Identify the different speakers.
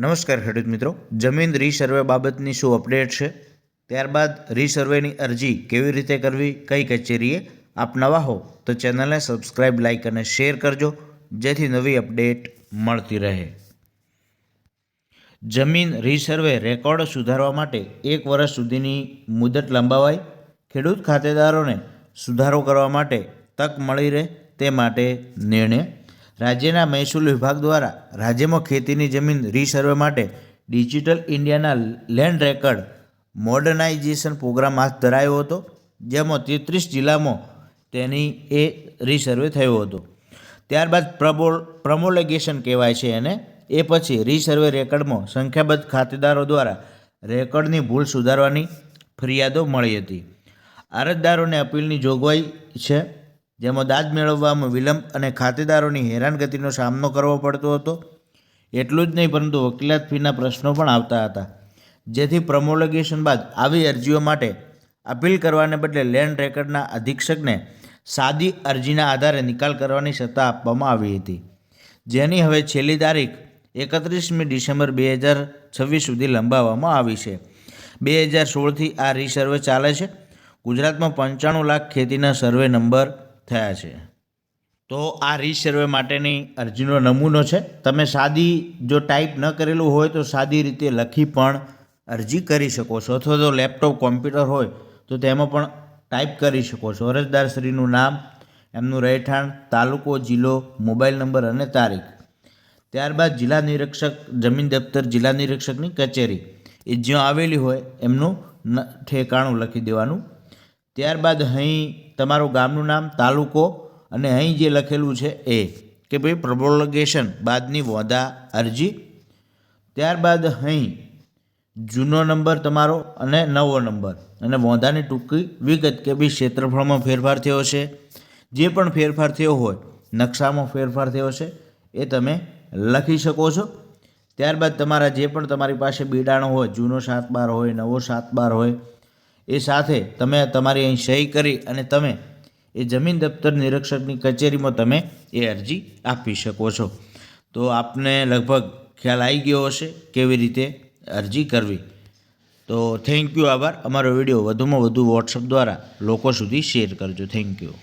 Speaker 1: નમસ્કાર ખેડૂત મિત્રો. જમીન રીસર્વે બાબતની શું અપડેટ છે? ત્યારબાદ રીસર્વેની અરજી કેવી રીતે કરવી? કઈ કચેરીએ? આપ નવા હો તો ચેનલને સબસ્ક્રાઇબ લાઇક અને શેર કરજો, જેથી નવી અપડેટ મળતી રહે. જમીન રીસર્વે રેકોર્ડ સુધારવા માટે એક વર્ષ સુધીની મુદત લંબાવાઈ ખેડૂત ખાતેદારોને સુધારો કરવા માટે તક મળી રહે તે માટે નિર્ણય રાજ્યના મહેસૂલ વિભાગ દ્વારા રાજ્યમાં ખેતીની જમીન રીસર્વે માટે ડિજિટલ ઇન્ડિયાના લેન્ડ રેકર્ડ મોડર્નાઇઝેશન પ્રોગ્રામ હાથ ધરાયો હતો, જેમાં તેત્રીસ જિલ્લામાં તેની એ રીસર્વે થયો હતો. ત્યારબાદ પ્રબોલ, પ્રમોલેગેશન કહેવાય છે એને. એ પછી રીસર્વે રેકર્ડમાં સંખ્યાબદ્ધ ખાતેદારો દ્વારા રેકર્ડની ભૂલ સુધારવાની ફરિયાદો મળી હતી. અરજદારોને અપીલની જોગવાઈ છે. જેમાં દાદ મેળવવામાં વિલંબ અને ખાતેદારોની હેરાનગતિનો સામનો કરવો પડતો હતો. એટલું જ નહીં, પરંતુ વકીલાત ફીના પ્રશ્નો પણ આવતા હતા. જેથી પ્રમોલગેશન બાદ આવી અરજીઓ માટે અપીલ કરવાને બદલે લેન્ડ રેકર્ડના અધિક્ષકને સાદી અરજીના આધારે નિકાલ કરવાની સત્તા આપવામાં આવી હતી. જેની હવે છેલ્લી તારીખ એકત્રીસમી ડિસેમ્બર બે હજાર છવ્વીસ સુધી લંબાવવામાં આવી છે. બે હજાર સોળથી આ રીસર્વે ચાલે છે. ગુજરાતમાં પંચાણું લાખ ખેતીના સર્વે નંબર થયા છે. તો આ રીસર્વે માટેની અરજીનો નમૂનો છે. તમે સાદી જો ટાઈપ ન કરેલું હોય તો સાદી રીતે લખી પણ અરજી કરી શકો છો. અથવા તો લેપટોપ કોમ્પ્યુટર હોય તો તેમાં પણ ટાઈપ કરી શકો છો. અરજદારશ્રીનું નામ, એમનું રહેઠાણ, તાલુકો, જિલ્લો મોબાઈલ નંબર અને તારીખ. ત્યારબાદ જિલ્લા નિરીક્ષક, જમીન દફતર, જિલ્લા નિરીક્ષકની કચેરી. એ જ્યાં આવેલી હોય એમનું ઠેકાણું લખી દેવાનું ત્યારબાદ અહીં તમારું ગામનું નામ, તાલુકો અને અહીં જે લખેલું છે એ, કે ભાઈ પ્રબોલગેશન, બાદની વોદા અરજી. ત્યારબાદ અહીં જૂનો નંબર તમારો અને નવો નંબર અને વોંધાની ટૂંકી વિગત કે ભાઈ ક્ષેત્રફળમાં ફેરફાર થયો છે. જે પણ ફેરફાર થયો હોય, નકશામાં ફેરફાર થયો છે, એ તમે લખી શકો છો. ત્યારબાદ તમારા જે પણ તમારી પાસે બિડાણો હોય, જૂનો સાત બાર હોય, નવો સાત બાર હોય એ સાથે તમે તમારી અહીં સહી કરી અને તમે એ જમીન દફતર નિરીક્ષકની કચેરીમાં તમે એ અરજી આપી શકો છો. તો આપને લગભગ ખ્યાલ આવી ગયો હશે કેવી રીતે અરજી કરવી. તો થેન્ક યુ આભાર. અમારો વીડિયો વધુમાં વધુ વોટ્સઅપ દ્વારા લોકો સુધી શેર કરજો. Thank you